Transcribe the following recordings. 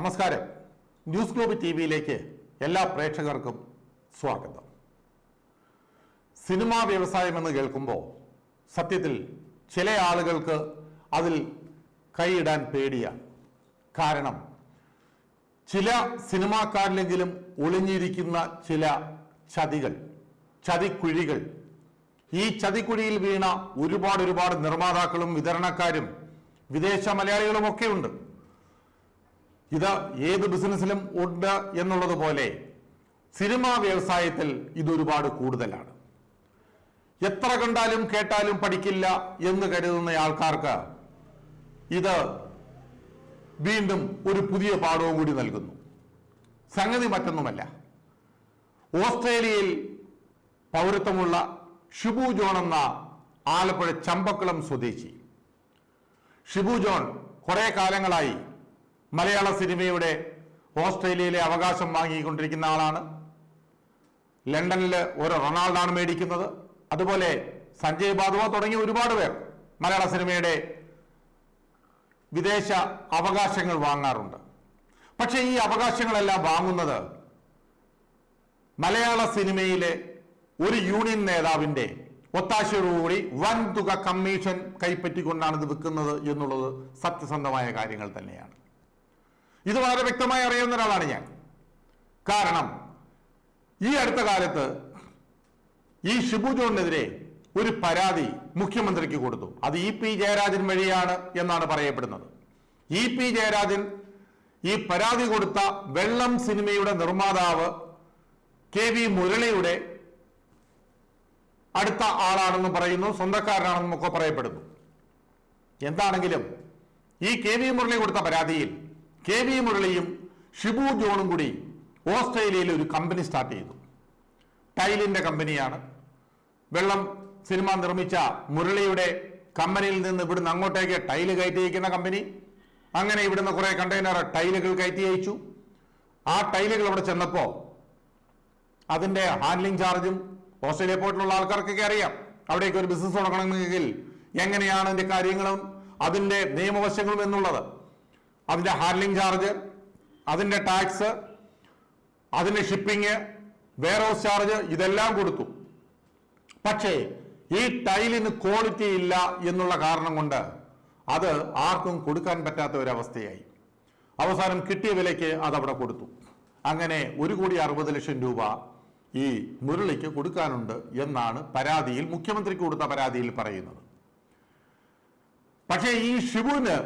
നമസ്കാരം. News globe T വിയിലേക്ക് എല്ലാ പ്രേക്ഷകർക്കും സ്വാഗതം. സിനിമാ വ്യവസായം എന്ന് കേൾക്കുമ്പോൾ സത്യത്തിൽ ചില ആളുകൾക്ക് അതിൽ കൈയിടാൻ പേടിയാണ്. കാരണം ചില സിനിമാക്കാരിലെങ്കിലും ഒളിഞ്ഞിരിക്കുന്ന ചില ചതികൾ ചതിക്കുഴികൾ ഈ ചതിക്കുഴിയിൽ വീണ ഒരുപാട് ഒരുപാട് നിർമ്മാതാക്കളും വിതരണക്കാരും വിദേശ മലയാളികളും ഒക്കെ ഉണ്ട്. ഇത് ഏത് ബിസിനസ്സിലും ഉണ്ട് എന്നുള്ളത് പോലെ സിനിമാ വ്യവസായത്തിൽ ഇതൊരുപാട് കൂടുതലാണ്. എത്ര കണ്ടാലും കേട്ടാലും പഠിക്കില്ല എന്ന് കരുതുന്ന ആൾക്കാർക്ക് ഇത് വീണ്ടും ഒരു പുതിയ പാഠവും കൂടി നൽകുന്നു. സംഗതി മറ്റൊന്നുമല്ല. ഓസ്ട്രേലിയയിൽ പൗരത്വമുള്ള ഷിബു ജോൺ എന്ന ആലപ്പുഴ ചമ്പക്കുളം സ്വദേശി. ഷിബു ജോൺ കുറേ കാലങ്ങളായി മലയാള സിനിമയുടെ ഓസ്ട്രേലിയയിലെ അവകാശം വാങ്ങിക്കൊണ്ടിരിക്കുന്ന ആളാണ്. ലണ്ടനിൽ ഒരു റൊണാൾഡാണ് മേടിക്കുന്നത്. അതുപോലെ സഞ്ജയ് ബാദുവ തുടങ്ങി ഒരുപാട് പേർ മലയാള സിനിമയുടെ വിദേശ അവകാശങ്ങൾ വാങ്ങാറുണ്ട്. പക്ഷേ ഈ അവകാശങ്ങളെല്ലാം വാങ്ങുന്നത് മലയാള സിനിമയിലെ ഒരു യൂണിയൻ നേതാവിന്റെ ഒത്താശയോടുകൂടി വൻ തുക കമ്മീഷൻ കൈപ്പറ്റിക്കൊണ്ടാണ് ഇത് വിൽക്കുന്നത് എന്നുള്ളത് സത്യസന്ധമായ കാര്യങ്ങൾ തന്നെയാണ്. ഇത് വളരെ വ്യക്തമായി അറിയുന്ന ഒരാളാണ് ഞാൻ. കാരണം ഈ അടുത്ത കാലത്ത് ഈ ഷിബു ജോണിനെതിരെ ഒരു പരാതി മുഖ്യമന്ത്രിക്ക് കൊടുത്തു. അത് ഇ പി ജയരാജൻ വഴിയാണ് എന്നാണ് പറയപ്പെടുന്നത്. ഇ പി ജയരാജൻ ഈ പരാതി കൊടുത്ത വെള്ളം സിനിമയുടെ നിർമ്മാതാവ് കെ വി മുരളിയുടെ അടുത്ത ആളാണെന്ന് പറയുന്നു സ്വന്തക്കാരനാണെന്നും ഒക്കെ പറയപ്പെടുന്നു. എന്താണെങ്കിലും ഈ കെ വി മുരളി കൊടുത്ത പരാതിയിൽ കെ വി മുരളിയും ഷിബു ജോണും കൂടി ഓസ്ട്രേലിയയിൽ ഒരു കമ്പനി സ്റ്റാർട്ട് ചെയ്തു. ടൈലിന്റെ കമ്പനിയാണ്. വെള്ളം സിനിമ നിർമ്മിച്ച മുരളിയുടെ കമ്പനിയിൽ നിന്ന് ഇവിടുന്ന് അങ്ങോട്ടേക്ക് ടൈൽ കയറ്റി അയക്കുന്ന കമ്പനി. അങ്ങനെ ഇവിടുന്ന് കുറേ കണ്ടെയ്നർ ടൈലുകൾ കയറ്റി അയച്ചു. ആ ടൈലുകൾ അവിടെ ചെന്നപ്പോൾ അതിന്റെ ഹാൻഡ്ലിംഗ് ചാർജും ഓസ്ട്രേലിയ പോയിട്ടുള്ള ആൾക്കാർക്കൊക്കെ അറിയാം. അവിടേക്ക് ഒരു ബിസിനസ് തുടങ്ങണമെങ്കിൽ എങ്ങനെയാണ് അതിന്റെ കാര്യങ്ങളും അതിന്റെ നിയമവശങ്ങളും എന്നുള്ളത്. അതിന്റെ ഹാൻഡ്ലിംഗ് ചാർജ് അതിന്റെ ടാക്സ് അതിന്റെ ഷിപ്പിംഗ് വെയർ ഹൗസ് ചാർജ് ഇതെല്ലാം കൊടുത്തു. പക്ഷേ ഈ ടൈലിന് ക്വാളിറ്റി ഇല്ല എന്നുള്ള കാരണം കൊണ്ട് അത് ആർക്കും കൊടുക്കാൻ പറ്റാത്ത ഒരവസ്ഥയായി. അവസാനം കിട്ടിയ വിലയ്ക്ക് അതവിടെ കൊടുത്തു. അങ്ങനെ ഒരു കോടി അറുപത് ലക്ഷം രൂപ ഈ മുരളിക്ക് കൊടുക്കാനുണ്ട് എന്നാണ് പരാതിയിൽ മുഖ്യമന്ത്രിക്ക് കൊടുത്ത പരാതിയിൽ പറയുന്നത്. പക്ഷേ ഈ ഷിബുവിന്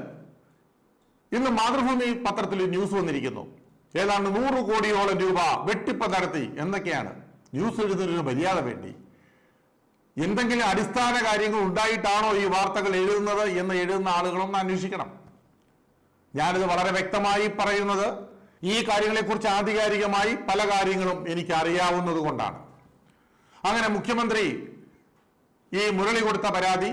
ഇന്ന് മാതൃഭൂമി പത്രത്തിൽ ന്യൂസ് വന്നിരിക്കുന്നു. ഏതാണ്ട് നൂറ് കോടിയോളം രൂപ വെട്ടിപ്പ് നടത്തി എന്നൊക്കെയാണ്. ന്യൂസ് എഴുതുന്നതിന് മര്യാദ വേണ്ടി. എന്തെങ്കിലും അടിസ്ഥാന കാര്യങ്ങൾ ഉണ്ടായിട്ടാണോ ഈ വാർത്തകൾ എഴുതുന്നത് എന്ന് എഴുതുന്ന ആളുകളൊന്ന് അന്വേഷിക്കണം. ഞാനിത് വളരെ വ്യക്തമായി പറയുന്നത്. ഈ കാര്യങ്ങളെക്കുറിച്ച് ആധികാരികമായി പല കാര്യങ്ങളും എനിക്ക് അറിയാവുന്നത് കൊണ്ടാണ്. അങ്ങനെ മുഖ്യമന്ത്രി ഈ മുരളി കൊടുത്ത പരാതി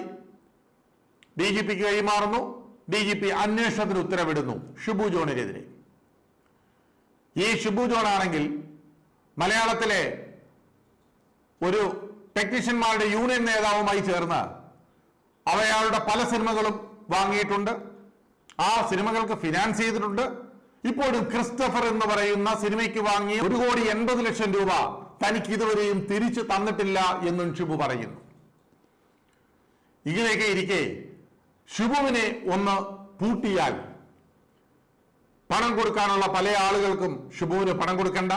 ഡി ജി പിക്ക് കൈമാറുന്നു ഡി ജി പി അന്വേഷണത്തിന് ഉത്തരവിടുന്നു ഷിബു ജോണിനെതിരെ. ഈ ഷിബു ജോൺ ആണെങ്കിൽ മലയാളത്തിലെ ഒരു ടെക്നീഷ്യന്മാരുടെ യൂണിയൻ നേതാവുമായി ചേർന്ന് അവയാളുടെ പല സിനിമകളും വാങ്ങിയിട്ടുണ്ട്. ആ സിനിമകൾക്ക് ഫിനാൻസ് ചെയ്തിട്ടുണ്ട്. ഇപ്പോഴും ക്രിസ്റ്റഫർ എന്ന് പറയുന്ന സിനിമയ്ക്ക് വാങ്ങിയ ഒരു കോടി എൺപത് ലക്ഷം രൂപ തനിക്ക് ഇതുവരെയും തിരിച്ചു തന്നിട്ടില്ല എന്നും ഷിബു പറയുന്നു. ഇങ്ങനെയൊക്കെ ഇരിക്കെ ഷിബുവിനെ ഒന്ന് പൂട്ടിയാൽ പണം കൊടുക്കാനുള്ള പല ആളുകൾക്കും ശുഭുവിന് പണം കൊടുക്കണ്ട.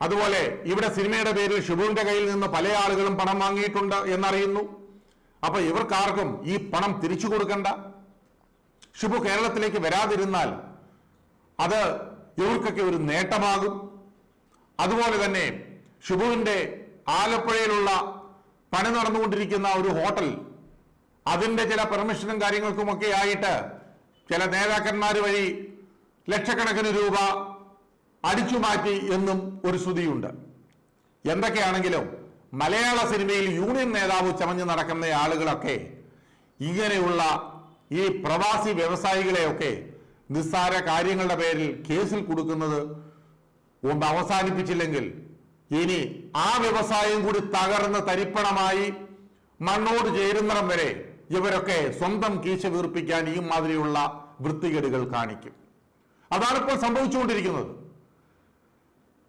അതുപോലെ ഇവിടെ സിനിമയുടെ പേരിൽ ശുഭുവിന്റെ കയ്യിൽ നിന്ന് പല ആളുകളും പണം വാങ്ങിയിട്ടുണ്ട് എന്നറിയുന്നു. അപ്പൊ ഇവർക്കാർക്കും ഈ പണം തിരിച്ചു കൊടുക്കണ്ട. ശുഭു കേരളത്തിലേക്ക് വരാതിരുന്നാൽ അത് ഇവർക്കൊക്കെ ഒരു നേട്ടമാകും. അതുപോലെ തന്നെ ശുഭുവിന്റെ ആലപ്പുഴയിലുള്ള പണി നടന്നുകൊണ്ടിരിക്കുന്ന ഒരു ഹോട്ടൽ അതിന്റെ ചില പെർമിഷനും കാര്യങ്ങൾക്കുമൊക്കെ ആയിട്ട് ചില നേതാക്കന്മാർ വഴി ലക്ഷക്കണക്കിന് രൂപ അടിച്ചു മാറ്റി എന്നും ഒരു ശ്രുതിയുണ്ട്. എന്തൊക്കെയാണെങ്കിലും മലയാള സിനിമയിൽ യൂണിയൻ നേതാവ് ചമഞ്ഞു നടക്കുന്ന ആളുകളൊക്കെ ഇങ്ങനെയുള്ള ഈ പ്രവാസി വ്യവസായികളെയൊക്കെ നിസ്സാര കാര്യങ്ങളുടെ പേരിൽ കേസിൽ കൊടുക്കുന്നത് ഒന്ന് അവസാനിപ്പിച്ചില്ലെങ്കിൽ ഇനി ആ വ്യവസായം കൂടി തകർന്ന് തരിപ്പണമായി മണ്ണോട് ചേരുന്നിടം വരെ ഇവരൊക്കെ സ്വന്തം കീശ വീർപ്പിക്കാൻ ഈ മാതിരിയുള്ള വൃത്തികേടുകൾ കാണിക്കും. അതാണ് ഇപ്പോൾ സംഭവിച്ചുകൊണ്ടിരിക്കുന്നത്.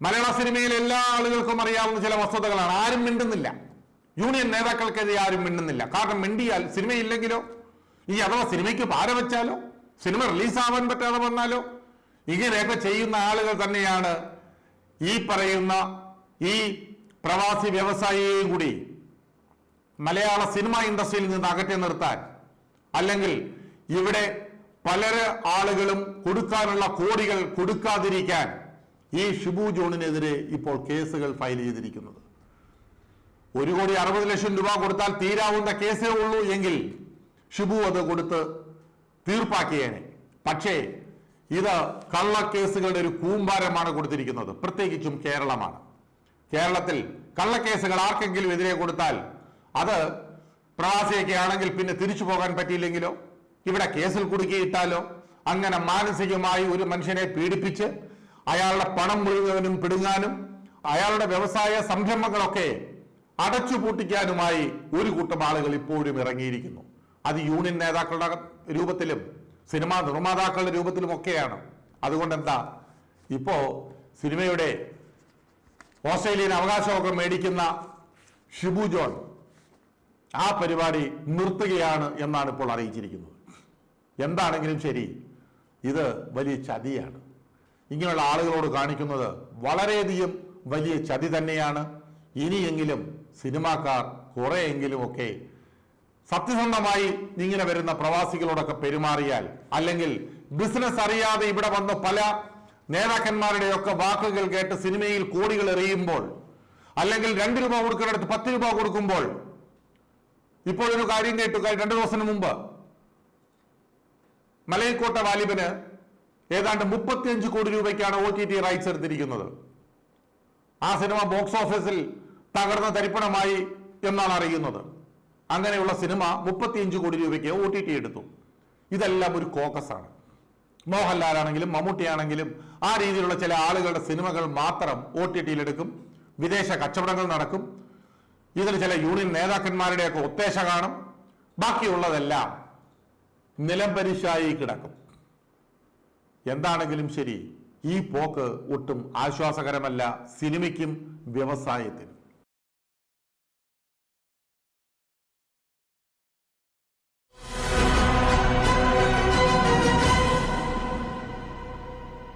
മലയാള സിനിമയിൽ എല്ലാ ആളുകൾക്കും അറിയാവുന്ന ചില വസ്തുതകളാണ്. ആരും മിണ്ടുന്നില്ല. യൂണിയൻ നേതാക്കൾക്കെതിരെ ആരും മിണ്ടുന്നില്ല. കാരണം മിണ്ടിയാൽ സിനിമയില്ലെങ്കിലോ? ഈ അഥവാ സിനിമയ്ക്ക് പാര വെച്ചാലോ? സിനിമ റിലീസാവാൻ പറ്റാതെ വന്നാലോ? ഇങ്ങനെയൊക്കെ ചെയ്യുന്ന ആളുകൾ തന്നെയാണ് ഈ പറയുന്ന ഈ പ്രവാസി വ്യവസായിയെയും കൂടി മലയാള സിനിമ ഇൻഡസ്ട്രിയിൽ നിന്ന് അകറ്റി നിർത്താൻ. അല്ലെങ്കിൽ ഇവിടെ പല ആളുകളും കൊടുക്കാനുള്ള കോടികൾ കൊടുക്കാതിരിക്കാൻ ഈ ഷിബു ജോണിനെതിരെ ഇപ്പോൾ കേസുകൾ ഫയൽ ചെയ്തിരിക്കുന്നത്. ഒരു കോടി അറുപത് ലക്ഷം രൂപ കൊടുത്താൽ തീരാവുന്ന കേസേ ഉള്ളൂ എങ്കിൽ ഷിബു അത് കൊടുത്ത് തീർപ്പാക്കിയേനെ. പക്ഷേ ഇത് കള്ളക്കേസുകളുടെ ഒരു കൂമ്പാരമാണ് കൊടുത്തിരിക്കുന്നത്. പ്രത്യേകിച്ചും കേരളമാണ്. കേരളത്തിൽ കള്ളക്കേസുകൾ ആർക്കെങ്കിലും എതിരെ കൊടുത്താൽ അത് പ്രവാസിയൊക്കെ ആണെങ്കിൽ പിന്നെ തിരിച്ചു പോകാൻ പറ്റിയില്ലെങ്കിലോ? ഇവിടെ കേസിൽ കുടുക്കിയിട്ടാലോ? അങ്ങനെ മാനസികമായി ഒരു മനുഷ്യനെ പീഡിപ്പിച്ച് അയാളുടെ പണം മുഴുവനും പിടുങ്ങാനും അയാളുടെ വ്യവസായ സംരംഭങ്ങളൊക്കെ അടച്ചുപൂട്ടിക്കാനുമായി ഒരു കൂട്ടം ആളുകൾ ഇപ്പോഴും ഇറങ്ങിയിരിക്കുന്നു. അത് യൂണിയൻ നേതാക്കളുടെ രൂപത്തിലും സിനിമാ നിർമ്മാതാക്കളുടെ രൂപത്തിലും ഒക്കെയാണ്. അതുകൊണ്ട് എന്താ ഇപ്പോ സിനിമയുടെ ഓസ്ട്രേലിയൻ അവകാശമൊക്കെ മേടിക്കുന്ന ഷിബു ജോൺ ആ പരിപാടി നിർത്തുകയാണ് എന്നാണ് ഇപ്പോൾ അറിയിച്ചിരിക്കുന്നത്. എന്താണെങ്കിലും ശരി ഇത് വലിയ ചതിയാണ്. ഇങ്ങനെയുള്ള ആളുകളോട് കാണിക്കുന്നത് വളരെയധികം വലിയ ചതി തന്നെയാണ്. ഇനിയെങ്കിലും സിനിമാക്കാർ കുറേയെങ്കിലും ഒക്കെ സത്യസന്ധമായി ഇങ്ങനെ വരുന്ന പ്രവാസികളോടൊക്കെ പെരുമാറിയാൽ അല്ലെങ്കിൽ ബിസിനസ് അറിയാതെ ഇവിടെ വന്ന പല നേതാക്കന്മാരുടെയൊക്കെ വാക്കുകൾ കേട്ട് സിനിമയിൽ കോടികൾ എറിയുമ്പോൾ അല്ലെങ്കിൽ രണ്ട് രൂപ കൊടുക്കുന്നിടത്ത് പത്ത് രൂപ കൊടുക്കുമ്പോൾ ഇപ്പോൾ ഒരു കാര്യം കേട്ടു. രണ്ടു ദിവസത്തിന് മുമ്പ് മലയക്കോട്ട വാലിബന് ഏതാണ്ട് മുപ്പത്തിയഞ്ച് കോടി രൂപയ്ക്കാണ് ഒ ടി ടി റൈറ്റ്സ് എടുത്തിരിക്കുന്നത്. ആ സിനിമ ബോക്സ് ഓഫീസിൽ തകർന്ന തരിപ്പണമായി എന്നാണ് അറിയുന്നത്. അങ്ങനെയുള്ള സിനിമ മുപ്പത്തിയഞ്ച് കോടി രൂപയ്ക്ക് ഒ ടി ടി എടുത്തു. ഇതെല്ലാം ഒരു കോക്കസാണ്. മോഹൻലാലാണെങ്കിലും മോഹൻലാൽ ആണെങ്കിലും മമ്മൂട്ടി ആണെങ്കിലും ആ രീതിയിലുള്ള ചില ആളുകളുടെ സിനിമകൾ മാത്രം ഒ ടി ടിയിലെടുക്കും വിദേശ കച്ചവടങ്ങൾ നടക്കും. ഇതിൽ ചില യൂണിയൻ നേതാക്കന്മാരുടെയൊക്കെ ഒത്തേശ കാണും. ബാക്കിയുള്ളതെല്ലാം നിലംപരിശായി കിടക്കും. എന്താണെങ്കിലും ശരി ഈ പോക്ക് ഒട്ടും ആശ്വാസകരമല്ല. സിനിമയ്ക്കും വ്യവസായത്തിനും.